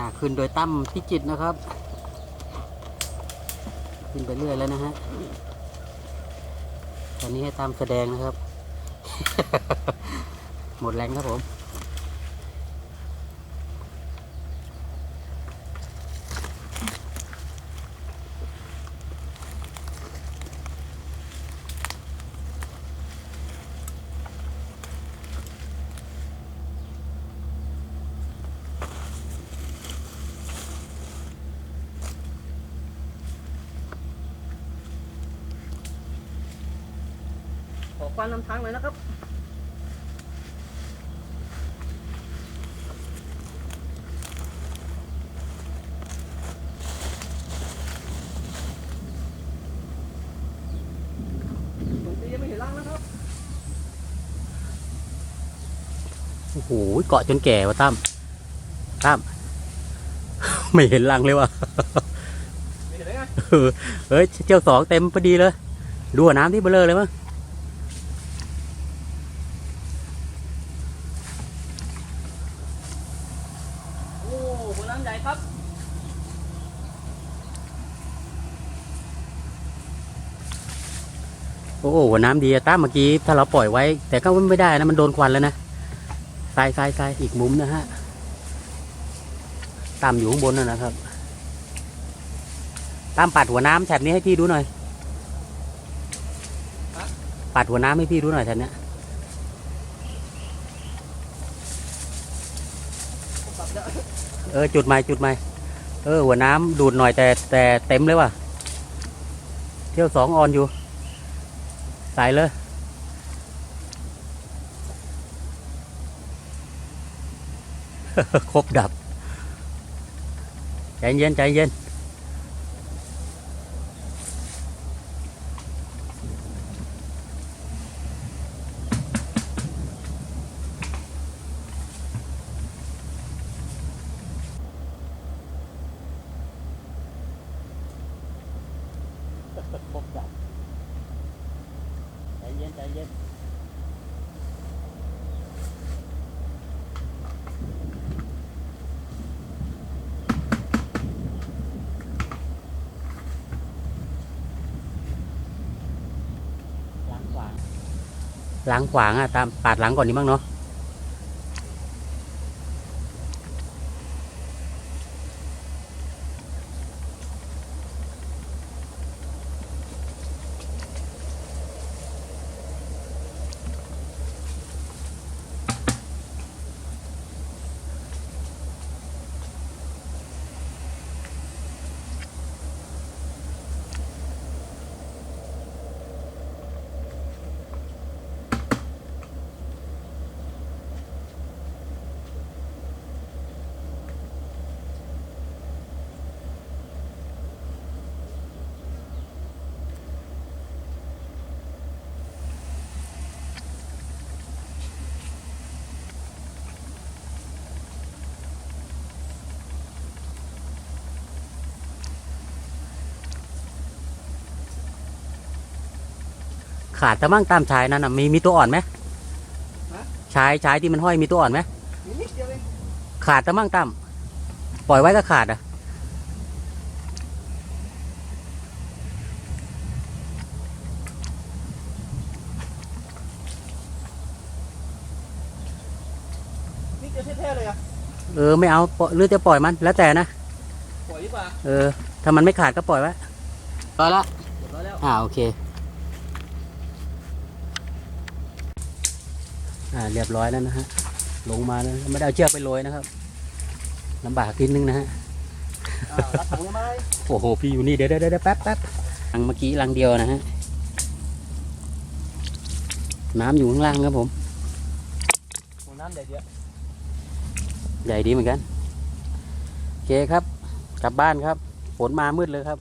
อ่าขึ้นโดยตั้มพิจิตนะครับ ขึ้นไปเรื่อยแล้วนะฮะตอนนี้ให้ตามแสดงนะครับ หมดแรงครับผม ควันนำทางเลยนะครับผมตียังไม่เห็นร่างนะครับโอ้โหเกาะจนแก่ว่ะตั้มตั้มไม่เห็นรังเลยว่ะไม่เห็นได้ไงเออเฮ้ยเที่ยวสองเต็มพอดีเลย ดูหัวน้ำที่เบลอเลยมั้ง หัวน้ำใหญ่ครับโอ้โหหัวน้ำดีอะตั้มเมื่อกี้ถ้าเราปล่อยไว้ แต่ก็ไม่ได้นะมันโดนควันแล้วนะทรายทรายทรายอีกมุมนะฮะตั้มอยู่ข้างบนนั่นนะครับตั้มปัดหัวน้ำแถบนี้ให้พี่ดูหน่อย ปัดหัวน้ำให้พี่ดูหน่อยแถบนี้ย ผมปรับแล้ว เออจุดใหม่จุดใหม่เออหัวน้ำดูดหน่อยแต่แต่เต็มเลยว่ะ เที่ยวสองออนอยู่ ใส่เลย ครบดับ ใจเย็นใจเย็น ครบดับใจเย็นใจเย็นล้างขวางล้างขวางอะตามปาดหลังก่อนนี้บ้างเนาะ ขาดแต่มั่งตามชายนั่นน่ะมีมีตัวอ่อนไหมชายชายที่มันห้อยมีตัวอ่อนไหมมีนิดเดียวเองขาดแต่มั่งตามปล่อยไว้ก็ขาดอะนิดเดียวแท้ๆเลยอะเออไม่เอาปล่อยหรือจะปล่อยมันแล้วแต่นะปล่อยดีกว่าเออถ้ามันไม่ขาดก็ปล่อยไว้ปล่อยละเรียบร้อยแล้วอ่าโอเค อ่าเรียบร้อยแล้วนะฮะลงมาแล้วไม่ได้เอาเชือกไปโรยนะครับลำบากนิดนึงนะฮะอ่ารับถังได้ไหมโอ้โหพี่อยู่นี่เดี๋ยวเดี๋ยวเดี๋ยวแป๊บแป๊บลังเมื่อกี้ลังเดียวนะฮะน้ำอยู่ข้างล่างครับผมหัวน้ำใหญ่เดียวใหญ่ดีเหมือนกันโอเคครับ กลับบ้านครับฝนมามืดเลยครับ